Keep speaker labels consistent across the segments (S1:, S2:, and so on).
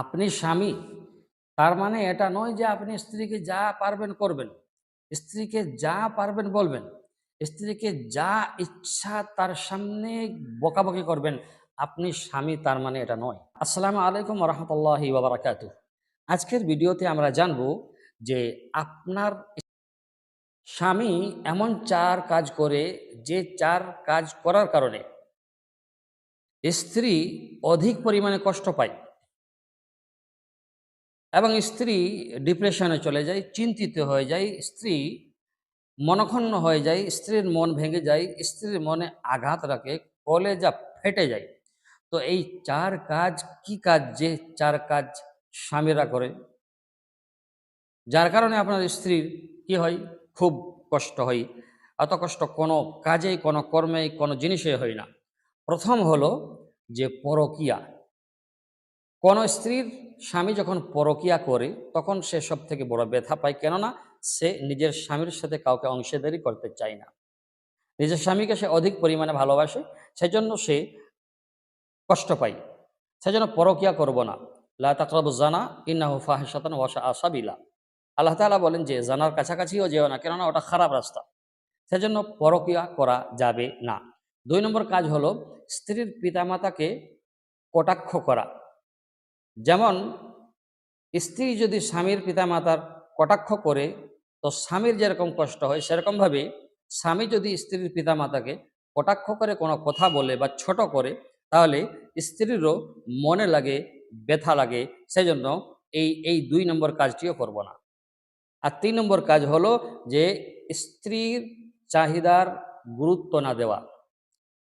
S1: আপনি স্বামী, তার মানে এটা নয় যে আপনি স্ত্রীকে যা পারবেন করবেন। স্ত্রীকে যা পারবেন বলবেন। স্ত্রীকে যা ইচ্ছা তার সামনে বকাবকি করবেন। আপনি স্বামী, তার মানে এটা নয়। আসসালামু আলাইকুম রহমতুল্লাহি বাবরাকাত আজকের ভিডিওতে আমরা জানব যে আপনার স্বামী এমন চার কাজ করে, যে চার কাজ করার কারণে স্ত্রী অধিক পরিমাণে কষ্ট পায়। এবং স্ত্রী ডিপ্রেশনে চলে যায়, চিন্তিত হয়ে যায়, স্ত্রী মনক্ষুণ্ণ হয়ে যায়, স্ত্রীর মন ভেঙে যায়, স্ত্রীর মনে আঘাত রাখে, কলেজা ফেটে যায়। তো এই চার কাজ কি কাজ যে চার কাজ স্বামীরা করে? যার কারণে আপনার স্ত্রীর কি হয়? খুব কষ্ট হয়। এত কষ্ট কোনো কাজেই, কোনো কর্মেই, কোনো জিনিসে হয় না। প্রথম হলো যে পরকিয়া। কোন স্ত্রীর স্বামী যখন পরকিয়া করে, তখন সে সব থেকে বড় ব্যথা পায়। কেননা, সে নিজের স্বামীর সাথে কাউকে অংশীদারি করতে চায় না। নিজের স্বামীকে সে অধিক পরিমাণে ভালোবাসে, সেজন্য সে কষ্ট পায়। সেজন্য পরকিয়া করব না। লা জানা ইন্নাহু ফাহিশাতান ওয়াসা আসাবিলা আল্লাহ তাআলা বলেন যে জানার কাছাকাছিও যেও না, কেননা ওটা খারাপ রাস্তা। সেজন্য পরকিয়া করা যাবে না। দুই নম্বর কাজ হলো, স্ত্রীর পিতামাতাকে কটাক্ষ করা। যেমন, স্ত্রী যদি স্বামীর পিতামাতার কটাক্ষ করে, তো স্বামীর যেরকম কষ্ট হয় সেরকমভাবে স্বামী যদি স্ত্রীর পিতামাতাকে কটাক্ষ করে কোনো কথা বলে বা ছোট করে, তাহলে স্ত্রীরও মনে লাগে, ব্যথা লাগে, সেজন্য এই এই দুই নম্বর কাজটিও করব না। আর তিন নম্বর কাজ হলো যে স্ত্রীর চাহিদার গুরুত্ব না দেওয়া।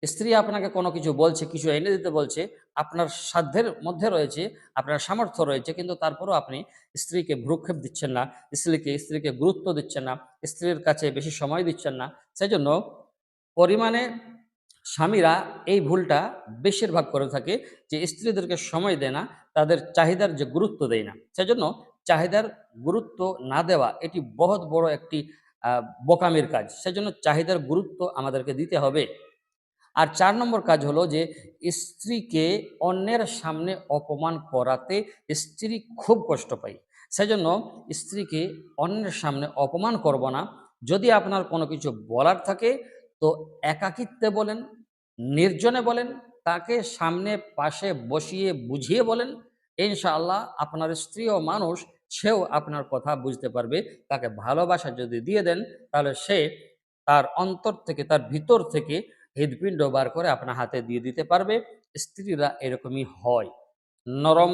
S1: স্ত্রী আপনাকে কোনো কিছু বলছে, কিছু এনে দিতে বলছে, আপনার সাধ্যের মধ্যে রয়েছে, আপনার সামর্থ্য রয়েছে, কিন্তু তারপরও আপনি স্ত্রীকে ভ্রুক্ষেপ দিচ্ছেন না, স্ত্রীকে স্ত্রীকে গুরুত্ব দিচ্ছেন না, স্ত্রীর কাছে বেশি সময় দিচ্ছেন না। সেই জন্য পরিমাণে স্বামীরা এই ভুলটা বেশিরভাগ করে থাকে যে স্ত্রীদেরকে সময় দেয় না, তাদের চাহিদার যে গুরুত্ব দেয় না। সেজন্য চাহিদার গুরুত্ব না দেওয়া এটি বহুত বড় একটি বোকামির কাজ। সেজন্য চাহিদার গুরুত্ব আমাদেরকে দিতে হবে। আর চার নম্বর কাজ হলো যে স্ত্রীকে অন্যের সামনে অপমান করাতে স্ত্রী খুব কষ্ট পায়। সেজন্য স্ত্রীকে অন্যের সামনে অপমান করব না। যদি আপনার কোনো কিছু বলার থাকে, তো একাকিত্বে বলেন, নির্জনে বলেন, তাকে সামনে পাশে বসিয়ে বুঝিয়ে বলেন, ইনশাআল্লাহ আপনার স্ত্রী ও মানুষ সেও আপনার কথা বুঝতে পারবে, তাকে ভালোবাসা যদি দিয়ে দেন, তাহলে সে তার অন্তর থেকে, তার ভিতর থেকে হৃদপিণ্ড বার করে আপনার হাতে দিয়ে দিতে পারবে। স্ত্রীরা এরকমই হয়। নরম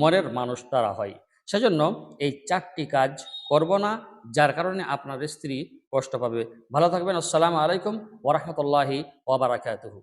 S1: মনের মানুষ তারা হয়। সেজন্য এই চারটি কাজ করব না, যার কারণে আপনার স্ত্রী কষ্ট পাবে। ভালো থাকবেন। আসসালামু আলাইকুম ওরহমতুল্লাহি ওবরাকাতুহু